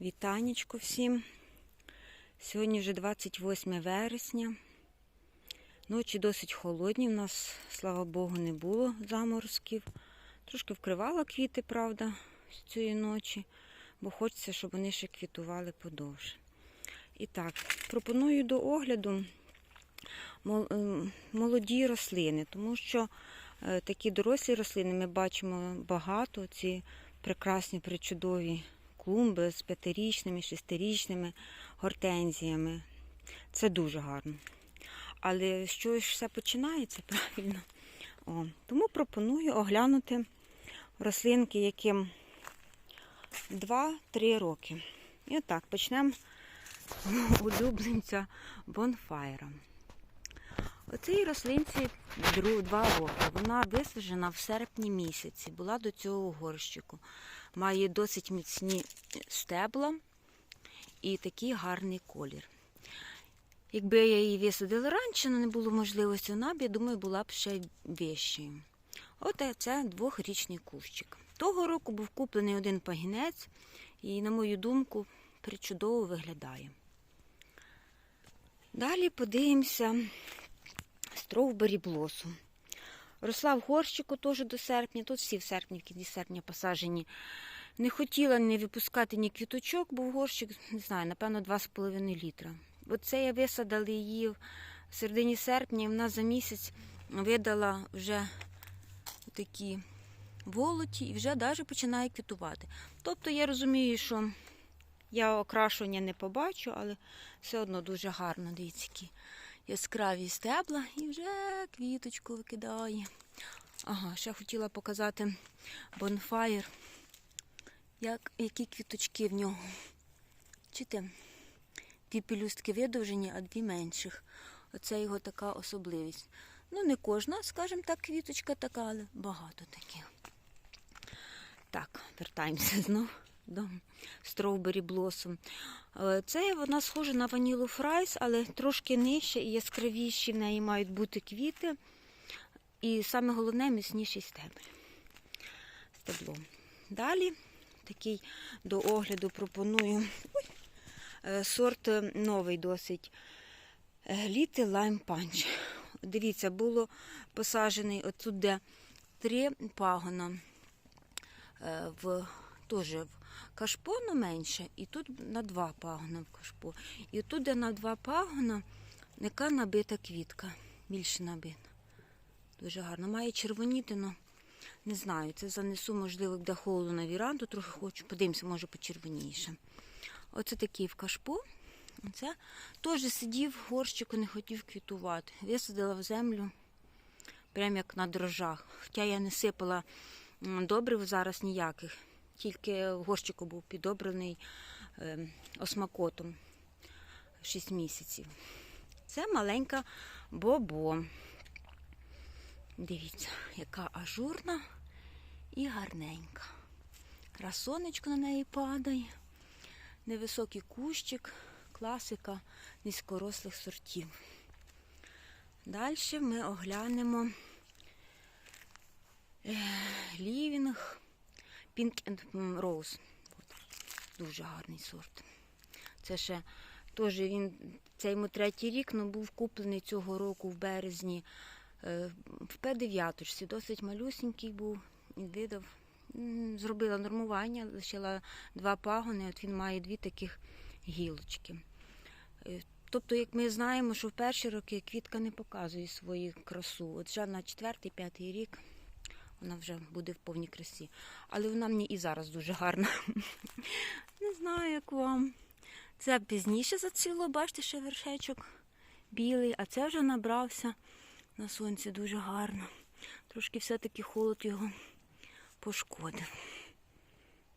Вітанечко всім. Сьогодні вже 28 вересня. Ночі досить холодні. У нас, слава Богу, не було заморозків. Трошки вкривала квіти, правда, з цієї ночі, бо хочеться, щоб вони ще квітували подовше. І так, пропоную до огляду ем, молоді рослини, тому що е, такі дорослі рослини ми бачимо багато. Ці прекрасні, причудові клумби з п'ятирічними, шестирічними гортензіями. Це дуже гарно. Але що ж все починається, правильно? О, тому пропоную оглянути рослинки, яким 2-3 роки. І отак, почнемо з улюбленця бонфайра. Оцій рослинці дру- два роки. Вона висаджена в серпні місяці, була до цього горщику. Має досить міцні стебла і такий гарний колір. Якби я її висадила раніше, але не було можливості, вона б, я думаю, була б ще вищою. От це двохрічний кущик. Того року був куплений один пагінець, і, на мою думку, причудово виглядає. Далі подивимося стровбері блосу. Росла в горщику теж до серпня. Тут всі в серпні, в кінці серпня посаджені. Не хотіла не випускати ні квіточок, бо в горщик, не знаю, напевно, 2,5 літра. Оце я висадила її в середині серпня, і вона за місяць видала вже такі волоті і вже навіть починає квітувати. Тобто я розумію, що я окрашування не побачу, але все одно дуже гарно, дивіться, яскраві стебла і вже квіточку викидає. Ага, ще хотіла показати бонфаєр, як, які квіточки в нього. Чите? Дві пелюстки видовжені, а дві менших. Оце його така особливість. Ну, не кожна, скажімо так, квіточка така, але багато таких. Так, вертаємося знову до Strawberry Blossom. Е, Це вона схожа на ванілу фрайс, але трошки нижче і яскравіші в неї мають бути квіти. І саме головне міцніший стебель. Стебло. Далі такий до огляду пропоную ой, е, сорт е, новий досить. Little Lime Punch. Дивіться, було посаджений отут, де три пагона в теж в кашпо но менше, і тут на два пагона в кашпо. І тут, де на два пагона, яка набита квітка, більше набита. Дуже гарно. Має червонітину. Не знаю, це занесу, можливо, де холодно на віранду, трохи хочу. Подивимося, може почервоніше. Оце такий в кашпо. Це теж сидів в горщику, не хотів квітувати. Висадила в землю, прям як на дрожжах. Хоча я не сипала добрив зараз ніяких. Тільки в горщику був підобраний е, осмакотом 6 місяців. Це маленька бобо. Дивіться, яка ажурна і гарненька. Красонечко на неї падає. Невисокий кущик, класика низькорослих сортів. Далі ми оглянемо е, лівінг Pink and Rose. От. Дуже гарний сорт. Це ще теж він, це йому третій рік, але був куплений цього року в березні е, в П9. Досить малюсенький був і видав. Зробила нормування, лишила два пагони, от він має дві таких гілочки. Е, Тобто, як ми знаємо, що в перші роки квітка не показує свою красу. От вже на четвертий, п'ятий рік вона вже буде в повній красі. Але вона мені і зараз дуже гарна. Не знаю, як вам. Це пізніше зацвіло, бачите, ще вершечок білий, а це вже набрався на сонці дуже гарно. Трошки все-таки холод його пошкодив.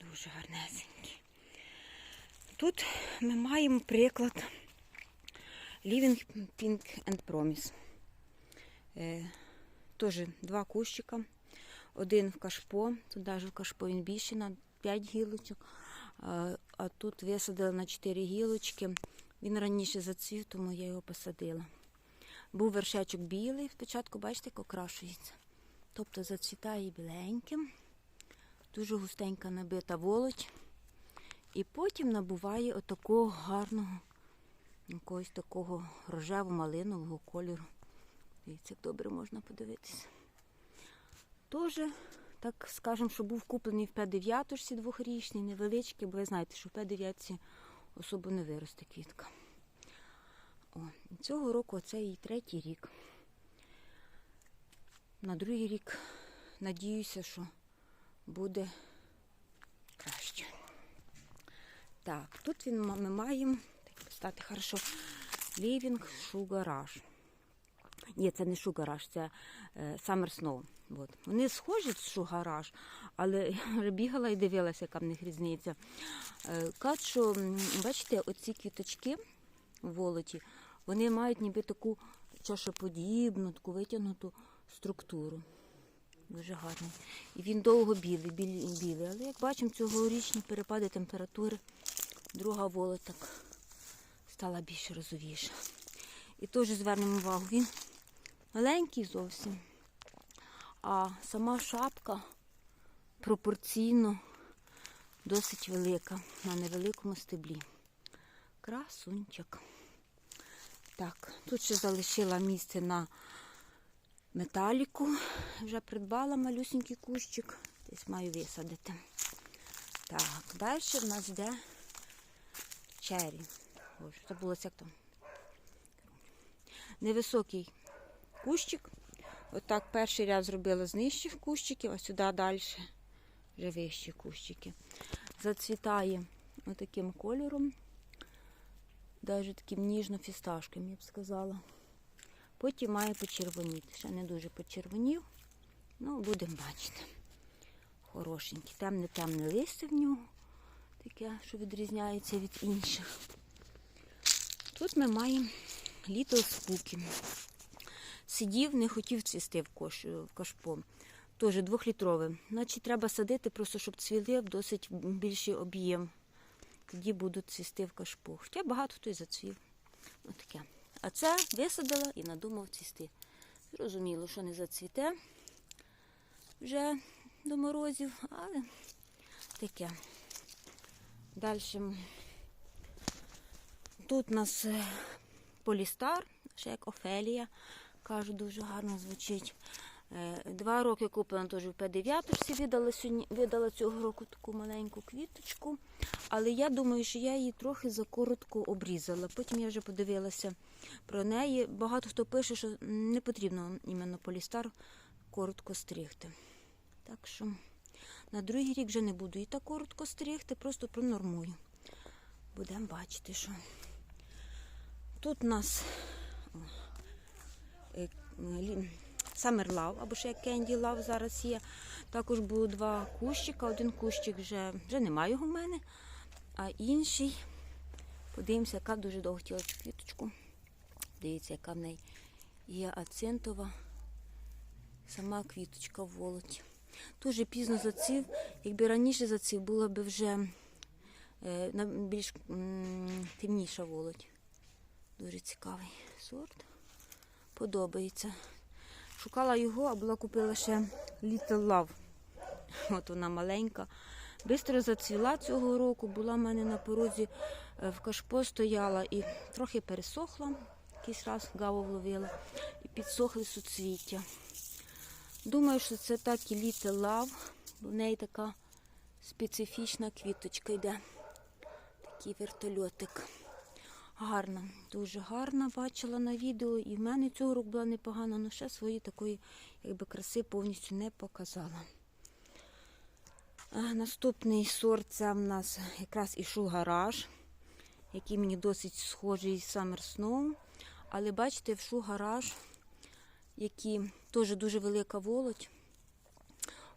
Дуже гарнесенький. Тут ми маємо приклад Living Pink and Promise. Е, Теж два кущика. Один в кашпо, тут навіть в кашпо він більше на 5 гілочок, а, тут висадила на 4 гілочки. Він раніше зацвів, тому я його посадила. Був вершечок білий, спочатку, бачите, як окрашується. Тобто зацвітає біленьким, дуже густенька набита волоть. І потім набуває отакого гарного, якогось такого рожево-малинового кольору. Дивіться, як добре можна подивитися. Тоже, так скажемо, що був куплений в П9 двохрічний, невеличкий, бо ви знаєте, що в П9 особо не виросте квітка. О, цього року це її третій рік. На другий рік надіюся, що буде краще. Так, тут він, ми маємо, так поставити хорошо, Living Sugarage. Ні, це не Sugarage, це е, Summer Snow. От. Вони схожі з Sugarage, але я бігала і дивилася, яка в них різниця. Е, кажуть, що, бачите, оці квіточки волоті, вони мають ніби таку чашоподібну, таку витягнуту структуру. Дуже гарний. І він довго білий, білий, білий. Але як бачимо, цьогорічні перепади температури, друга волоть так стала більш розовіша. І теж звернемо увагу, він маленький зовсім, а сама шапка пропорційно досить велика на невеликому стеблі. Красунчик. Так, тут ще залишила місце на металіку. Вже придбала малюсенький кущик. Десь маю висадити. Так, далі в нас йде чері. Боже, забулося як там. Невисокий кущик. Отак перший ряд зробила з нижчих кущиків, а сюди далі вже вищі кущики. Зацвітає отаким кольором, навіть таким ніжно-фісташким, я б сказала. Потім має почервоніти. Ще не дуже почервонів. Ну, будемо бачити. Хорошенький. Темне-темне листя в нього. Таке, що відрізняється від інших. Тут ми маємо літо спуки. Сидів, не хотів цвісти в, кош, в кашпо. Теж двохлітрове. Значить, треба садити, просто щоб цвіли в досить більший об'єм. Тоді будуть цвісти в кашпо. Хоча багато хто й зацвів. Отаке. А це висадила і надумав цвісти. Зрозуміло, що не зацвіте вже до морозів, але таке. Далі. Тут у нас е, полістар, ще як Офелія, кажу, дуже гарно звучить. Е, Два роки куплена теж в П9 видала, видала цього року таку маленьку квіточку. Але я думаю, що я її трохи закоротко обрізала. Потім я вже подивилася про неї. Багато хто пише, що не потрібно іменно полістар коротко стригти. Так що на другий рік вже не буду і так коротко стригти, просто пронормую. Будемо бачити, що. Тут у нас Summer Love, або ще як Candy Love зараз є. Також було два кущика. Один кущик вже, вже немає його в мене, а інший, подивимося, яка дуже довго хотіла квіточку. Дивіться, яка в неї є ацентова сама квіточка в волоті. Дуже пізно зацвів. Якби раніше зацвів, була б вже е, більш м, темніша волоть. Дуже цікавий сорт. Подобається. Шукала його, а була купила ще Little Love. От вона маленька. Бистро зацвіла цього року, була в мене на порозі е, в кашпо стояла і трохи пересохла. Якийсь раз гаву вловила і підсохли суцвіття. Думаю, що це так і Little Love, в неї така специфічна квіточка йде. Такий вертольотик. Гарна, дуже гарна, бачила на відео. І в мене цього року була непогана, але ще свої такої якби, краси повністю не показала. Наступний сорт це в нас якраз і шугараж, який мені досить схожий з Summer Snow. Але бачите, в шугараж, які теж дуже велика волоть.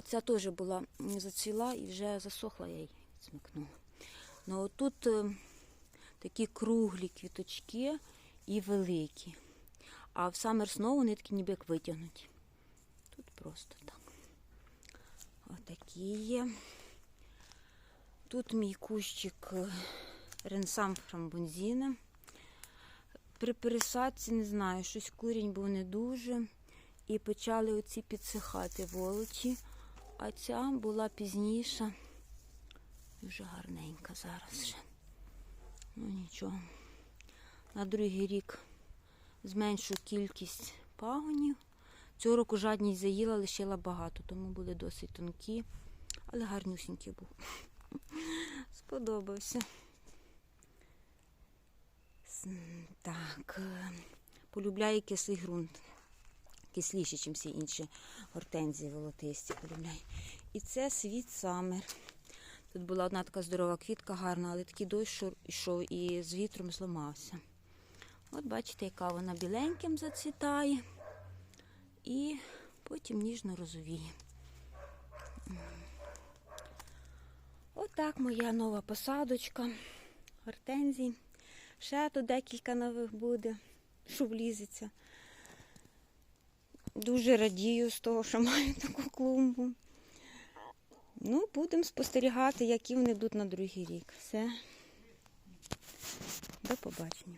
Оця теж була зацвіла і вже засохла, я її змикнула. Ну отут е, такі круглі квіточки і великі. А в Summer Snow вони такі ніби як витягнуті. Тут просто так. Отакі є. Тут мій кущик е, ренсам фрамбонзіна. При пересадці, не знаю, щось курінь був не дуже. І почали оці підсихати волочі. А ця була пізніша. Дуже гарненька зараз ще. Ну нічого. На другий рік зменшу кількість пагонів. Цього року жадність заїла, лишила багато, тому були досить тонкі, але гарнюсінький був. Сподобався. Так, е, полюбляє кислий ґрунт. Кисліший, ніж всі інші гортензії волотисті полюбляє. І це світ самер. Тут була одна така здорова квітка гарна, але такий дощ йшов і з вітром зламався. От бачите, яка вона біленьким зацвітає і потім ніжно розовіє. Отак моя нова посадочка. Гортензій. Ще тут декілька нових буде, що влізеться. Дуже радію з того, що маю таку клумбу. Ну, будемо спостерігати, які вони йдуть на другий рік. Все. До побачення.